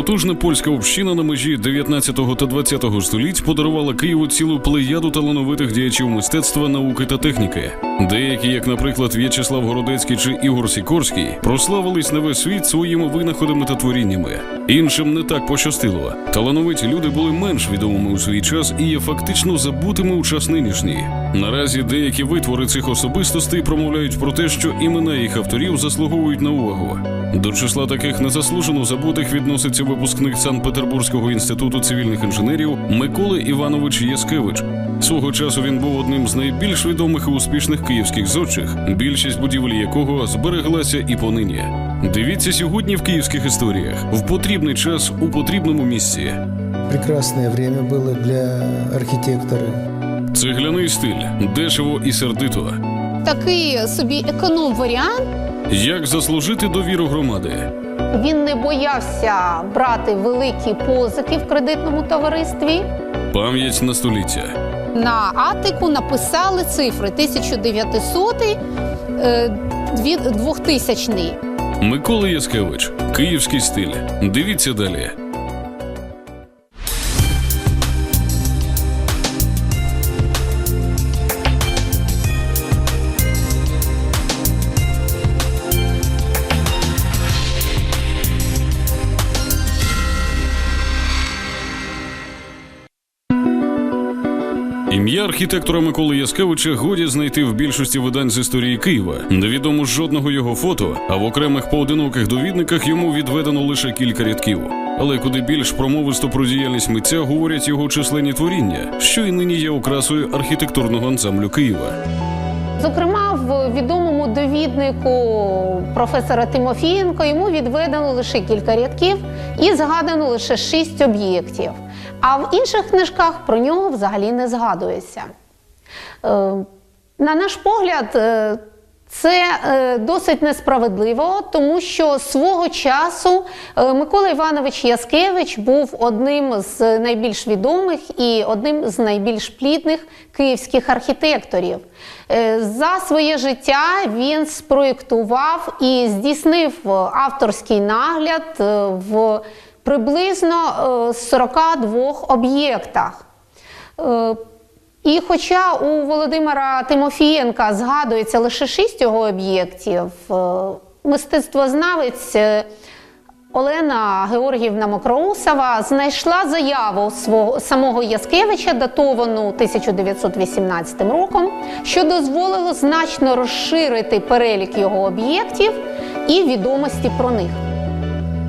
Потужна польська община на межі 19-го та 20 століть подарувала Києву цілу плеяду талановитих діячів мистецтва, науки та техніки. Деякі, як, наприклад, В'ячеслав Городецький чи Ігор Сікорський, прославились на весь світ своїми винаходами та творіннями. Іншим не так пощастило. Талановиті люди були менш відомими у свій час і є фактично забутими у час нинішній. Наразі деякі витвори цих особистостей промовляють про те, що імена їх авторів заслуговують на увагу. До числа таких незаслужено забутих відноситься випускник Санкт-Петербурзького інституту цивільних інженерів Микола Іванович Яскевич. Свого часу він був одним з найбільш відомих і успішних київських зодчих, більшість будівель якого збереглася і понині. Дивіться сьогодні в київських історіях в потрібний час у потрібному місці. Прекрасное время было для архитектора. Цегляний стиль дешево і сердито. Такий собі економ-варіант. Як заслужити довіру громади? Він не боявся брати великі позики в кредитному товаристві. Пам'ять на століття. На Атику написали цифри 1900 е, дві- 2000 Микола Яскевич, Київський стиль. Дивіться далі. Ім'я архітектора Миколи Яскевича годі знайти в більшості видань з історії Києва. Невідомо жодного його фото, а в окремих поодиноких довідниках йому відведено лише кілька рядків. Але куди більш промовисто про діяльність митця говорять його численні творіння, що й нині є окрасою архітектурного ансамблю Києва. Зокрема, в відомому довіднику професора Тимофієнко йому відведено лише кілька рядків і згадано лише шість об'єктів. А в інших книжках про нього взагалі не згадується. Е, На наш погляд, е, це е, досить несправедливо, тому що свого часу Микола Іванович Яскевич був одним з найбільш відомих і одним з найбільш плідних київських архітекторів. За своє життя він спроєктував і здійснив авторський нагляд в приблизно е, 42 об'єктах. Е, і хоча у Володимира Тимофієнка згадується лише шість його об'єктів, е, мистецтвознавець е, Олена Георгіївна Мокроусова знайшла заяву свого самого Яскевича, датовану 1918 роком, що дозволило значно розширити перелік його об'єктів і відомості про них.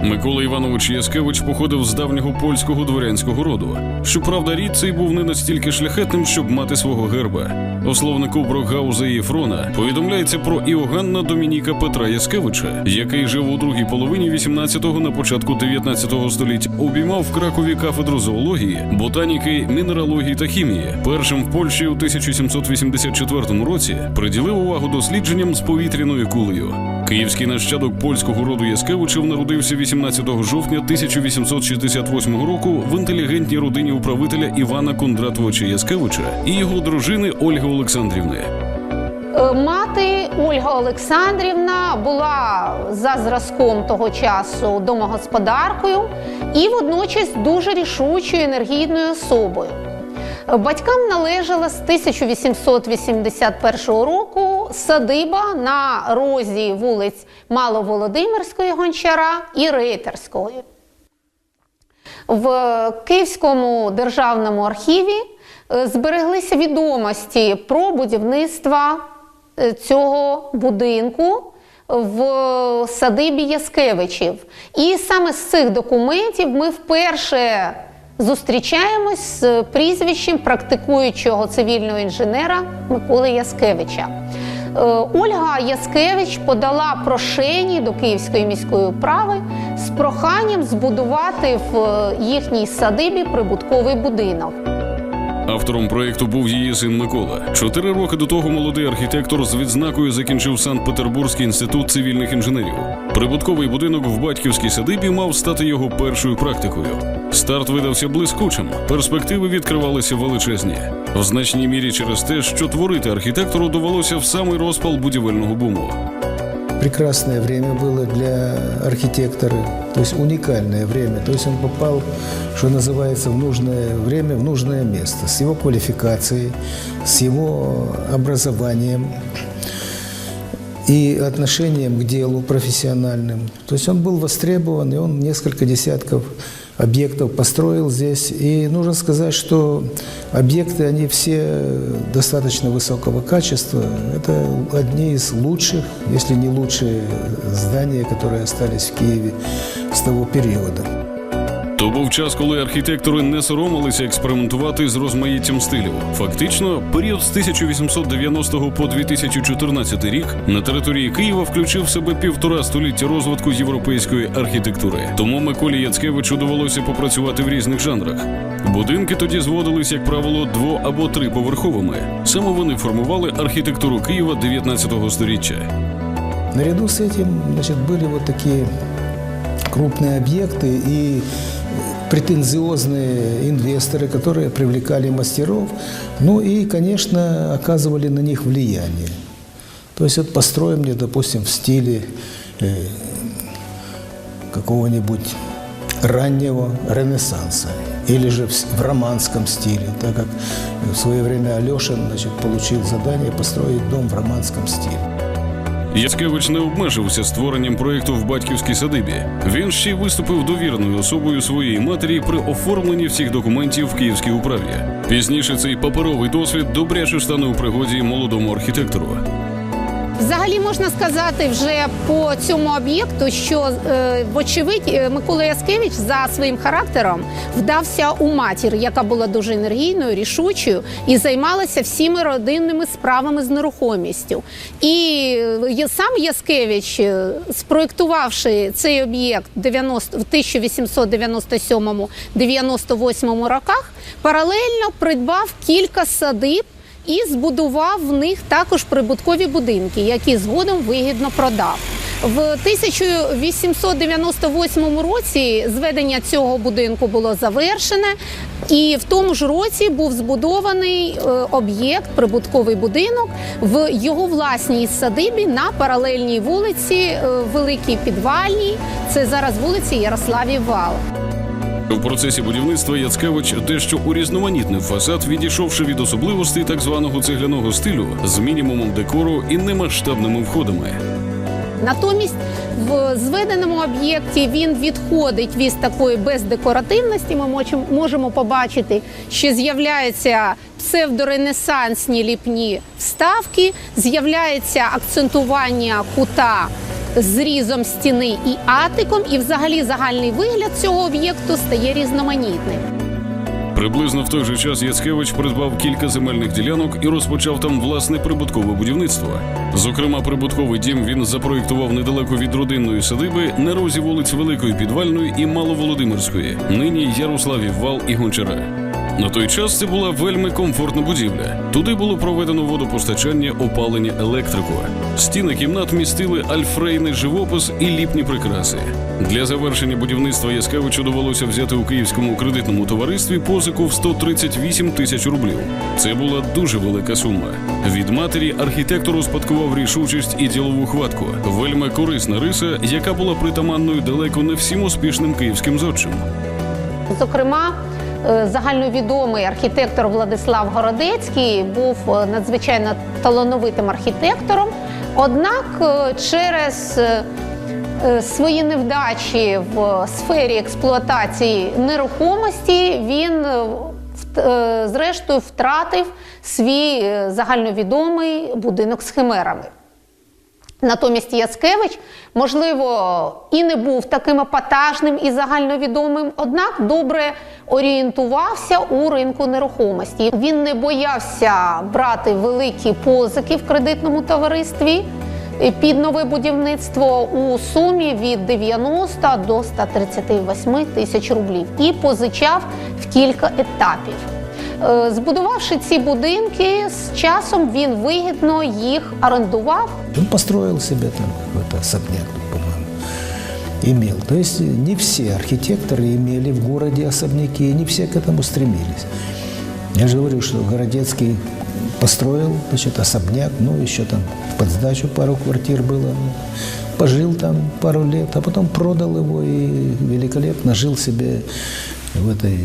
Микола Іванович Яскевич походив з давнього польського дворянського роду. Щоправда, рід цей був не настільки шляхетним, щоб мати свого герба. У словнику Брокгауза і Фрона повідомляється про Іоганна Домініка Петра Яскевича, який жив у другій половині 18-го на початку 19-го століття, обіймав в Кракові кафедру зоології, ботаніки, мінералогії та хімії. Першим в Польщі у 1784 році приділив увагу дослідженням з повітряною кулею. Київський нащадок польського роду Яскевичів народився 18 жовтня 1868 року в інтелігентній родині управителя Івана Кондратовича Яскевича і його дружини Ольги Олександрівни. Е, Мати Ольга Олександрівна була за зразком того часу домогосподаркою і водночас дуже рішучою енергійною особою. Батькам належала з 1881 року садиба на розі вулиць Маловолодимирської гончара і Рейтерської. В Київському державному архіві е, збереглися відомості про будівництво е, цього будинку в садибі Яскевичів. І саме з цих документів ми вперше зустрічаємось з прізвищем практикуючого цивільного інженера Миколи Яскевича. Е, Ольга Яскевич подала прошені до Київської міської управи з проханням збудувати в е, їхній садибі прибутковий будинок. Автором проєкту був її син Микола. Чотири роки до того молодий архітектор з відзнакою закінчив Санкт-Петербурзький інститут цивільних інженерів. Прибутковий будинок в батьківській садибі мав стати його першою практикою. Старт видався блискучим, перспективи відкривалися величезні, в значній мірі через те, що творити архітектору довелося в самий розпал будівельного буму прекрасное время было для архитектора, то есть уникальное время. То есть он попал, что называется, в нужное время, в нужное место, с его квалификацией, с его образованием и отношением к делу профессиональным. То есть он был востребован, и он несколько десятков объектов построил здесь. И нужно сказать, что объекты, они все достаточно высокого качества. Это одни из лучших, если не лучшие здания, которые остались в Киеве с того периода. То був час, коли архітектори не соромилися експериментувати з розмаїттям стилів. Фактично, період з 1890 по 2014 рік на території Києва включив в себе півтора століття розвитку європейської архітектури. Тому Миколі Яцкевичу довелося попрацювати в різних жанрах. Будинки тоді зводились, як правило, дво або триповерховими. Саме вони формували архітектуру Києва 19 століття. Наряду с этим значит, были вот такие крупные объекты и претензиозные инвесторы, которые привлекали мастеров, ну и, конечно, оказывали на них влияние. То есть вот построим мне, допустим, в стиле э, какого-нибудь раннего Ренессанса или же в, в романском стиле, так как в свое время Алешин значит, получил задание построить дом в романском стиле. Яцкевич не обмежився створенням проєкту в батьківській садибі. Він ще й виступив довіреною особою своєї матері при оформленні всіх документів в київській управі. Пізніше цей паперовий досвід добряче стане у пригоді молодому архітектору. Взагалі можна сказати вже по цьому об'єкту, що е, вочевидь е, Микола Яскевич за своїм характером вдався у матір, яка була дуже енергійною, рішучою і займалася всіми родинними справами з нерухомістю. І е, сам Яскевич, спроектувавши цей об'єкт 90 в 1897-98 роках, паралельно придбав кілька садиб і збудував в них також прибуткові будинки, які згодом вигідно продав. В 1898 році зведення цього будинку було завершене, і в тому ж році був збудований е, об'єкт, прибутковий будинок в його власній садибі на паралельній вулиці е, Великій Підвальній. Це зараз вулиці Ярославів Вал. В процесі будівництва Яцкевич дещо урізноманітнив фасад, відійшовши від особливостей так званого цегляного стилю з мінімумом декору і немасштабними входами. Натомість в зведеному об'єкті він відходить від такої бездекоративності. Ми можемо побачити, що з'являються псевдоренесансні ліпні вставки, з'являється акцентування кута зрізом стіни і атиком, і взагалі загальний вигляд цього об'єкту стає різноманітним. Приблизно в той же час Яцкевич придбав кілька земельних ділянок і розпочав там власне прибуткове будівництво. Зокрема, прибутковий дім він запроєктував недалеко від родинної садиби на розі вулиць Великої Підвальної і Маловолодимирської, нині Ярославів Вал і Гончара. На той час це була вельми комфортна будівля. Туди було проведено водопостачання, опалення, електрику. Стіни кімнат містили альфрейний живопис і ліпні прикраси. Для завершення будівництва Яскевичу довелося взяти у київському кредитному товаристві позику в 138 тисяч рублів. Це була дуже велика сума. Від матері архітектор успадкував рішучість і ділову хватку. Вельми корисна риса, яка була притаманною далеко не всім успішним київським зодчим. Зокрема, загальновідомий архітектор Владислав Городецький був е, надзвичайно талановитим архітектором. Однак е, через е, е, свої невдачі в сфері експлуатації нерухомості він е, е, зрештою втратив свій е, загальновідомий будинок з химерами. Натомість Яцкевич, можливо, і не був таким епатажним і загальновідомим, однак добре орієнтувався у ринку нерухомості. Він не боявся брати великі позики в кредитному товаристві під нове будівництво у сумі від 90 до 138 тисяч рублів і позичав в кілька етапів. Е, Збудувавши ці будинки, з часом він вигідно їх орендував Он построил себе там какой-то особняк, по-моему, имел. То есть не все архитекторы имели в городе особняки, и не все к этому стремились. Я же говорю, что Городецкий построил, значит, особняк, ну, еще там под сдачу пару квартир было. ну, Пожил там пару лет, а потом продал его и великолепно жил себе в этой,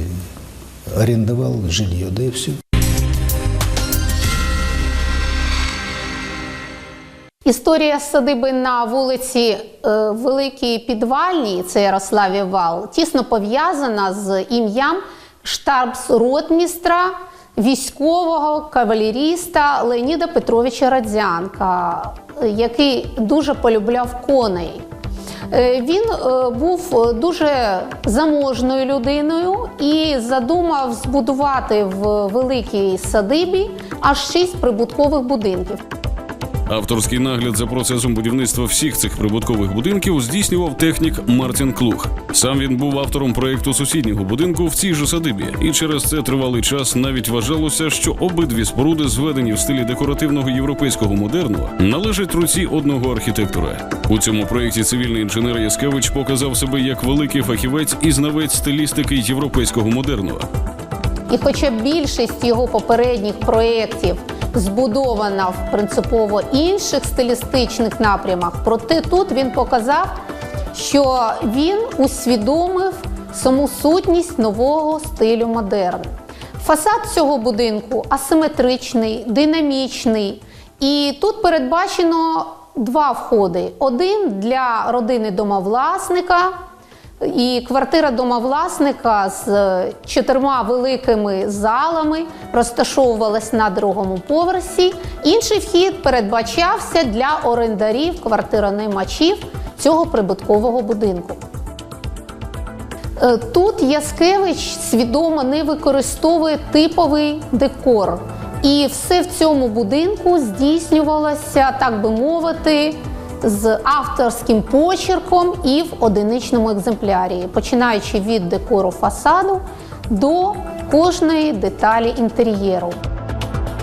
арендовал жилье, да и все. Історія садиби на вулиці е, Великій Підвальній, це Ярославів вал, тісно пов'язана з ім'ям штабс-ротмістра військового кавалеріста Леоніда Петровича Радзянка, який дуже полюбляв коней. Е, Він е, був дуже заможною людиною і задумав збудувати в великій садибі аж шість прибуткових будинків. Авторський нагляд за процесом будівництва всіх цих прибуткових будинків здійснював технік Мартін Клух. Сам він був автором проєкту сусіднього будинку в цій же садибі, і через це тривалий час навіть вважалося, що обидві споруди, зведені в стилі декоративного європейського модерну, належать руці одного архітектора. У цьому проєкті цивільний інженер Яскевич показав себе як великий фахівець і знавець стилістики європейського модерну. І хоча більшість його попередніх проєктів збудована в принципово інших стилістичних напрямах, проте тут він показав, що він усвідомив саму сутність нового стилю модерн. Фасад цього будинку асиметричний, динамічний, і тут передбачено два входи: один для родини домовласника. І квартира домовласника з е, чотирма великими залами розташовувалась на другому поверсі. Інший вхід передбачався для орендарів квартиронаймачів цього прибуткового будинку. Е, Тут Яскевич свідомо не використовує типовий декор. І все в цьому будинку здійснювалося, так би мовити, з авторським почерком і в одиничному екземплярі, починаючи від декору фасаду до кожної деталі інтер'єру.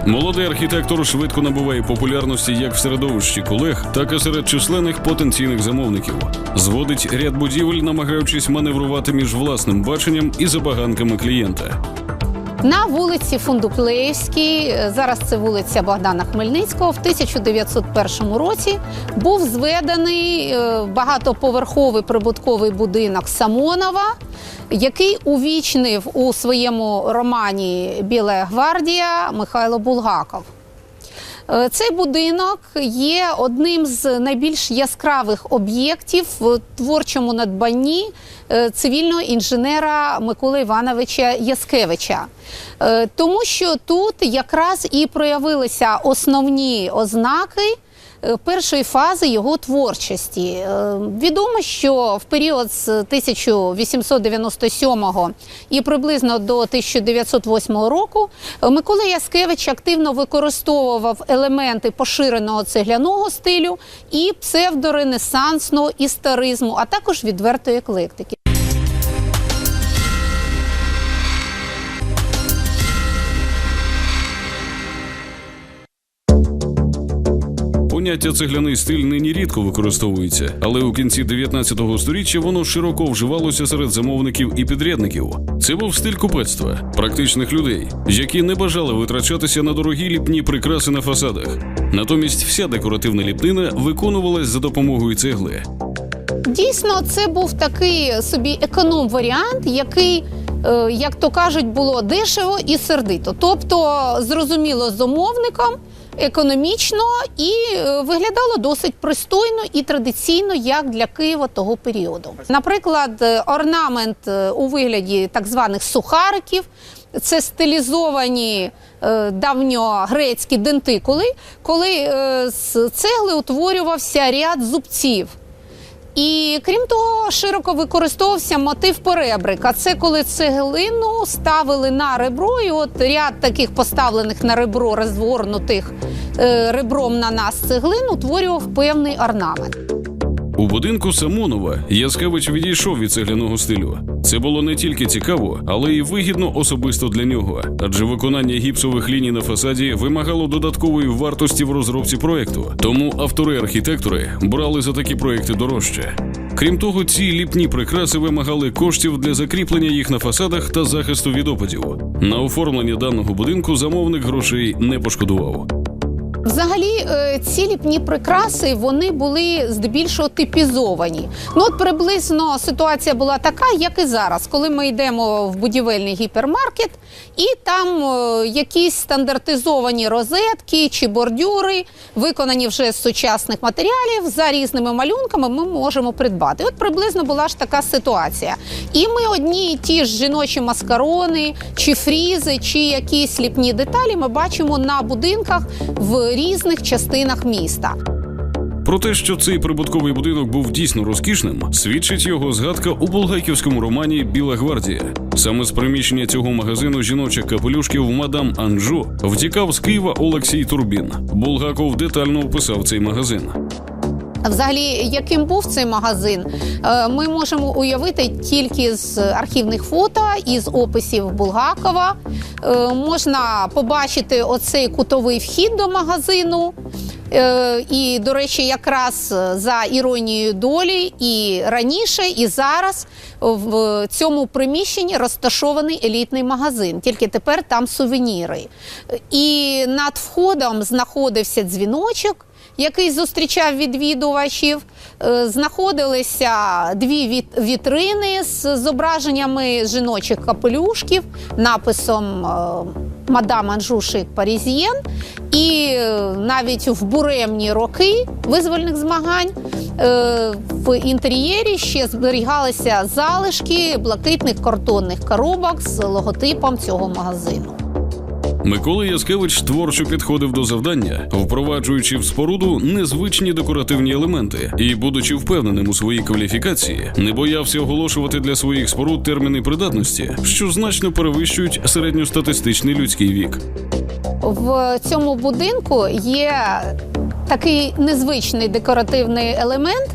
Молодий архітектор швидко набуває популярності як в середовищі колег, так і серед численних потенційних замовників. Зводить ряд будівель, намагаючись маневрувати між власним баченням і забаганками клієнта. На вулиці Фундуклеївській, е, зараз це вулиця Богдана Хмельницького, в 1901 році був зведений е, багатоповерховий прибутковий будинок Самонова, який увічнив у своєму романі Біла гвардія Михайло Булгаков. Е, Цей будинок є одним з найбільш яскравих об'єктів в творчому надбанні е, цивільного інженера Миколи Івановича Яскевича. Е, Тому що тут якраз і проявилися основні ознаки першої фази його творчості. Е, Відомо, що в період з 1897 і приблизно до 1908 року е, Микола Яскевич активно використовував елементи поширеного цегляного стилю і псевдоренесансного історизму, а також відвертої еклектики. Поняття цегляний стиль нині рідко використовується, але у кінці 19-го сторіччя воно широко вживалося серед замовників і підрядників. Це був стиль купецтва, практичних людей, які не бажали витрачатися на дорогі ліпні прикраси на фасадах. Натомість вся декоративна ліпнина виконувалась за допомогою цегли. Дійсно, це був такий собі економ-варіант, який, е, як то кажуть, було дешево і сердито. Тобто, зрозуміло, замовникам, економічно і е, виглядало досить пристойно і традиційно, як для Києва того періоду. Наприклад, е, орнамент е, у вигляді так званих сухариків. Це стилізовані давньогрецькі дентикули, коли з цегли утворювався ряд зубців. І крім того, широко використовувався мотив перебрика. Це коли цеглину ставили на ребро, і от ряд таких поставлених на ребро, розгорнутих е, ребром на нас цеглин утворював певний орнамент. У будинку Самонова Яскевич відійшов від цегляного стилю. Це було не тільки цікаво, але й вигідно особисто для нього, адже виконання гіпсових ліній на фасаді вимагало додаткової вартості в розробці проекту. Тому автори-архітектори брали за такі проекти дорожче. Крім того, ці ліпні прикраси вимагали коштів для закріплення їх на фасадах та захисту від опадів. На оформлення даного будинку замовник грошей не пошкодував. Взагалі, е, ці ліпні прикраси вони були здебільшого типізовані. Ну от приблизно ситуація була така, як і зараз, коли ми йдемо в будівельний гіпермаркет, і там е, якісь стандартизовані розетки чи бордюри, виконані вже з сучасних матеріалів за різними малюнками, ми можемо придбати. От приблизно була ж така ситуація. І ми одні і ті ж жіночі маскарони, чи фрізи, чи якісь ліпні деталі ми бачимо на будинках в різних частинах міста. Про те, що цей прибутковий будинок був дійсно розкішним, свідчить його згадка у булгаківському романі Біла гвардія. Саме з приміщення цього магазину жіночих капелюшків мадам Анджу втікав з Києва Олексій Турбін. Булгаков детально описав цей магазин. Взагалі, яким був цей магазин, е, ми можемо уявити тільки з архівних фото і з описів Булгакова. Е, Можна побачити оцей кутовий вхід до магазину. Е, І, до речі, якраз за іронією долі, і раніше, і зараз в цьому приміщенні розташований елітний магазин. Тільки тепер там сувеніри. І над входом знаходився дзвіночок який зустрічав відвідувачів. Е, Знаходилися дві віт- вітрини з зображеннями жіночих капелюшків, написом е, Мадам Анжушик Парізієн. І е, навіть в буремні роки визвольних змагань в інтер'єрі ще зберігалися залишки блакитних картонних коробок з логотипом цього магазину. Микола Яскевич творчо підходив до завдання, впроваджуючи в споруду незвичні декоративні елементи, і, будучи впевненим у своїй кваліфікації, не боявся оголошувати для своїх споруд терміни придатності, що значно перевищують середньостатистичний людський вік. В цьому будинку є такий незвичний декоративний елемент,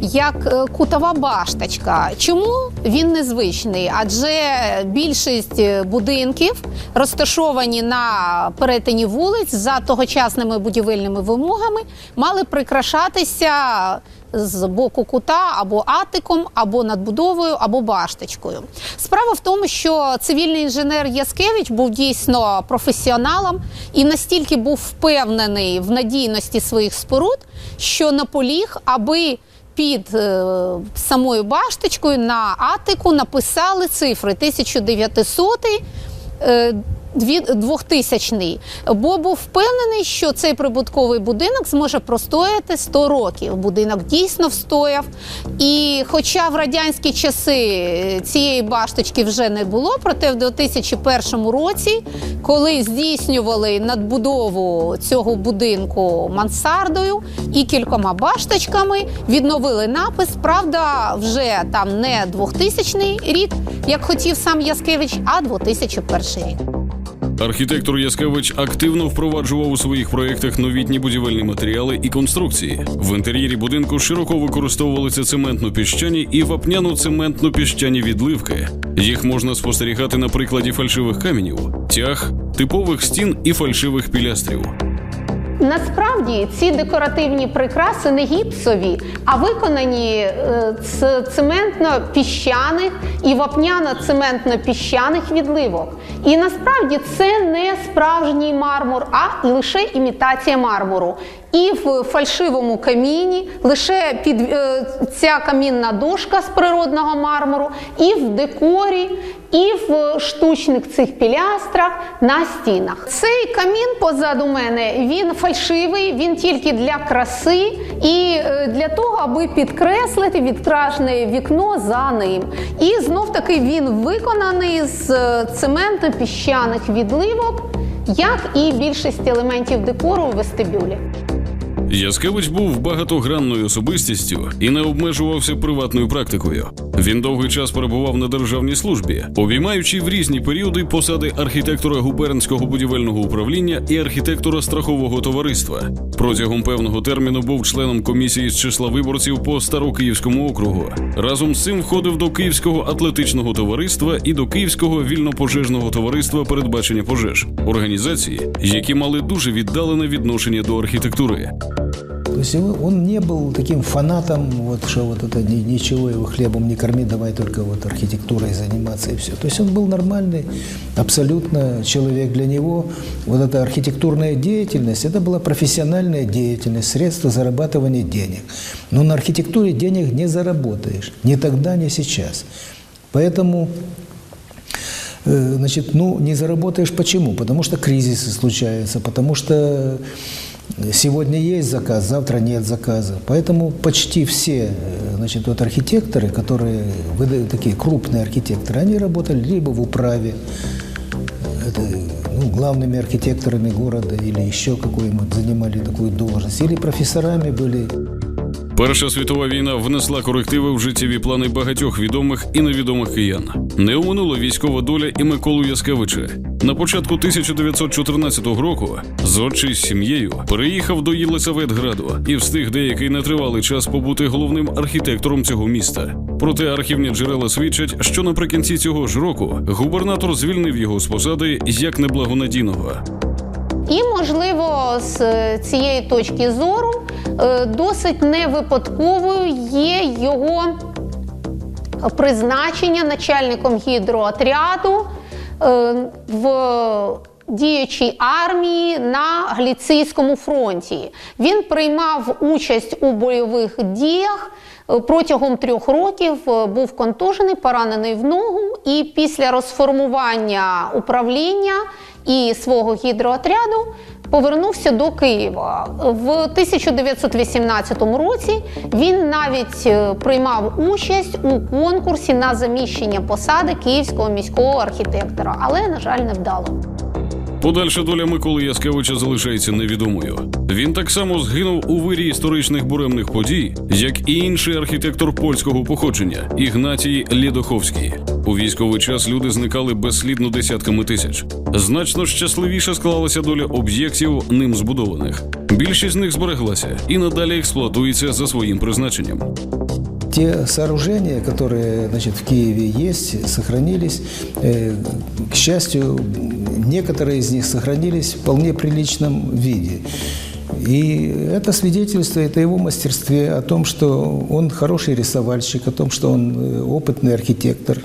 як е, кутова башточка. Чому він незвичний? Адже більшість будинків розташовані на перетині вулиць за тогочасними будівельними вимогами, мали прикрашатися з боку кута або атиком, або надбудовою, або башточкою. Справа в тому, що цивільний інженер Яскевич був дійсно професіоналом і настільки був впевнений в надійності своїх споруд, що наполіг, аби під е, самою башточкою на атику написали цифри. 1900 е, дві- 2000 бо був впевнений, що цей прибутковий будинок зможе простояти 100 років. Будинок дійсно встояв. І хоча в радянські часи цієї башточки вже не було, проте в 2001 році, коли здійснювали надбудову цього будинку мансардою і кількома башточками, відновили напис. Правда, вже там не 2000 рік, як хотів сам Яскевич, а 2001 рік. Архітектор Яскевич активно впроваджував у своїх проєктах новітні будівельні матеріали і конструкції. В інтер'єрі будинку широко використовувалися цементно-піщані і вапняно-цементно-піщані відливки. Їх можна спостерігати на прикладі фальшивих каменів, тяг, типових стін і фальшивих пілястрів. Насправді ці декоративні прикраси не гіпсові, а виконані е, з цементно-піщаних і вапняно-цементно-піщаних відливок. І насправді це не справжній мармур, а лише імітація мармуру. І в фальшивому каміні лише під е, ця камінна дошка з природного мармуру, і в декорі, і в штучних цих пілястрах на стінах. Цей камін позаду мене він фальшивий, він тільки для краси і е, для того, аби підкреслити відкражне вікно за ним. І знов таки він виконаний з е, цементу піщаних відливок, як і більшість елементів декору у вестибюлі. Яскевич був багатогранною особистістю і не обмежувався приватною практикою. Він довгий час перебував на державній службі, обіймаючи в різні періоди посади архітектора губернського будівельного управління і архітектора страхового товариства. Протягом певного терміну був членом комісії з числа виборців по Старокиївському округу. Разом з цим входив до Київського атлетичного товариства і до Київського вільно-пожежного товариства передбачення пожеж організації, які мали дуже віддалене відношення до архітектури. То есть он, не был таким фанатом, вот, что вот это ни- ничего его хлебом не корми, давай только вот архитектурой заниматься и все. То есть он был нормальный абсолютно человек для него. Вот эта архитектурная деятельность, это была профессиональная деятельность, средство зарабатывания денег. Но на архитектуре денег не заработаешь. Ни тогда, ни сейчас. Поэтому Э, Значит, ну, не заработаешь почему? Потому что кризисы случаются, потому что сегодня есть заказ, завтра нет заказа. Поэтому почти все, э, значит, вот архитекторы, которые выдают такие крупные архитекторы, они работали либо в управе, это, ну, главными архитекторами города или еще какую-нибудь занимали такую должность, или профессорами были. Перша світова війна внесла корективи в життєві плани багатьох відомих і невідомих киян. Не оминула військова доля і Миколу Яскевича. На початку 1914 року зодчий з сім'єю переїхав до Єлисаветграду і встиг деякий нетривалий час побути головним архітектором цього міста. Проте архівні джерела свідчать, що наприкінці цього ж року губернатор звільнив його з посади як неблагонадійного. І, можливо, з е, цієї точки зору е, досить невипадковою є його призначення начальником гідроотряду е, в діючій армії на Галіцийському фронті. Він приймав участь у бойових діях. Протягом трьох років був контужений, поранений в ногу, і після розформування управління і свого гідроотряду повернувся до Києва. В 1918 році він навіть е, приймав участь у конкурсі на заміщення посади київського міського архітектора, але, на жаль, не вдало. Подальша доля Миколи Яскевича залишається невідомою. Він так само згинув у вирі історичних буремних подій, як і інший архітектор польського походження Ігнатій Лєдоховський. У військовий час люди зникали безслідно десятками тисяч. Значно щасливіше склалася доля об'єктів ним збудованих. Більшість з них збереглася і надалі експлуатується за своїм призначенням Те сооружения, которые значит, в Киеве есть, сохранились. Э, К счастью, некоторые из них сохранились в вполне приличном виде. И это свидетельствует о его мастерстве, о том, что он хороший рисовальщик, о том, что он э, опытный архитектор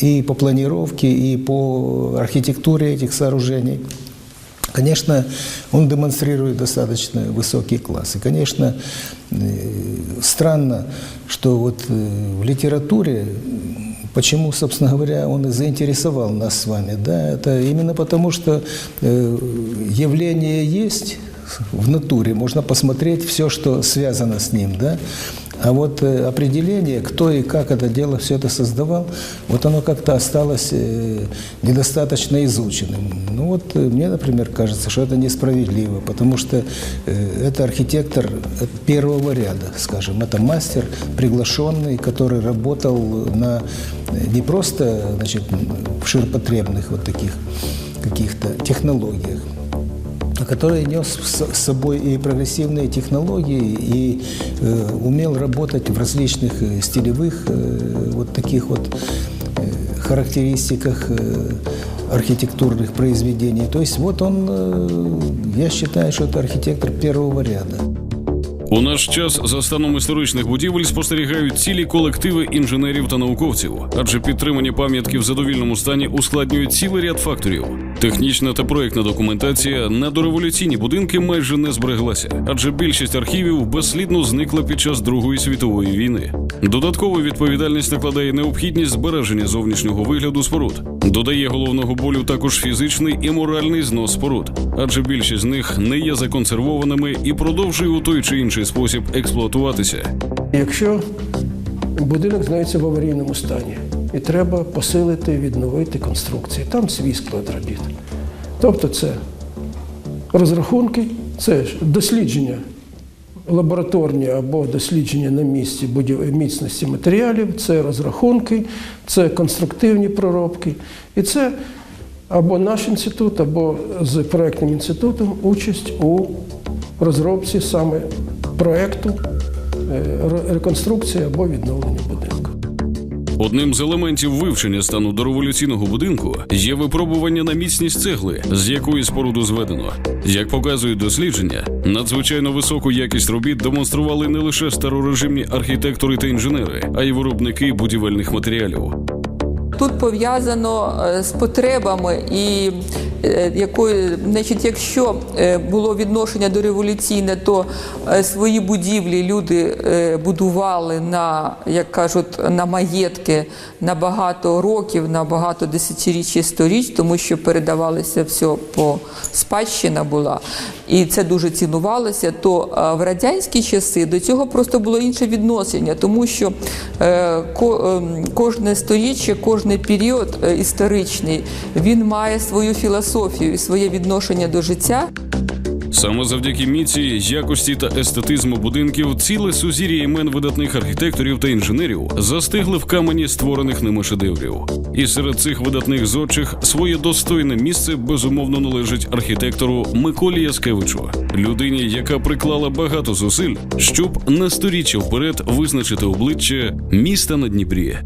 и по планировке, и по архитектуре этих сооружений. Конечно, он демонстрирует достаточно высокий класс. И, конечно, э, странно, что вот э, в литературе, почему, собственно говоря, он и заинтересовал нас с вами, да, это именно потому, что э, явление есть в натуре, можно посмотреть все, что связано с ним, да, а вот э, определение, кто и как это дело все это создавал, вот оно как-то осталось э, недостаточно изученным. Ну вот э, мне, например, кажется, что это несправедливо, потому что это архитектор первого ряда, скажем, это мастер приглашенный, который работал на не просто значит, в ширпотребных вот таких каких-то технологиях, который нес с с собой и прогрессивные технологии, и э, умел работать в различных э, стилевых э, вот таких вот э, характеристиках э, архитектурных произведений. То есть вот он, э, я считаю, что это архитектор первого ряда. У наш час за станом історичних будівель спостерігають цілі колективи інженерів та науковців, адже підтримання пам'ятки в задовільному стані ускладнює цілий ряд факторів. Технічна та проєктна документація на дореволюційні будинки майже не збереглася, адже більшість архівів безслідно зникла під час Другої світової війни. Додаткову відповідальність накладає необхідність збереження зовнішнього вигляду споруд. Додає головного болю також фізичний і моральний знос споруд, адже більшість з них не є законсервованими і продовжує у той чи інший спосіб експлуатуватися. Якщо будинок знаходиться в аварійному стані і треба посилити, відновити конструкції, там свій склад робіт. Тобто це розрахунки, це дослідження лабораторні або дослідження на місці міцності матеріалів, це розрахунки, це конструктивні проробки. І це або наш інститут, або з проєктним інститутом участь у розробці саме проєкту е, реконструкції або відновлення будинку. Одним з елементів вивчення стану дореволюційного будинку є випробування на міцність цегли, з якої споруду зведено. Як показують дослідження, надзвичайно високу якість робіт демонстрували не лише старорежимні архітектори та інженери, а й виробники будівельних матеріалів. Тут пов'язано е, з потребами і е, якою, значить, якщо е, було відношення до революційне, то свої будівлі люди будували на, як кажуть, на маєтки на багато років, на багато десятиріч і сторіч, тому що передавалося все по спадщина була, і це дуже цінувалося. То в радянські часи до цього просто було інше відношення, тому що ем, кожне сторіччя, кожний період е, історичний, він має свою філософію і своє відношення до життя. Саме завдяки міці, якості та естетизму будинків ціле сузір'я імен видатних архітекторів та інженерів застигли в камені створених ними шедеврів. І серед цих видатних зодчих своє достойне місце безумовно належить архітектору Миколі Яскевичу, людині, яка приклала багато зусиль, щоб на сторіччя вперед визначити обличчя міста на Дніпрі.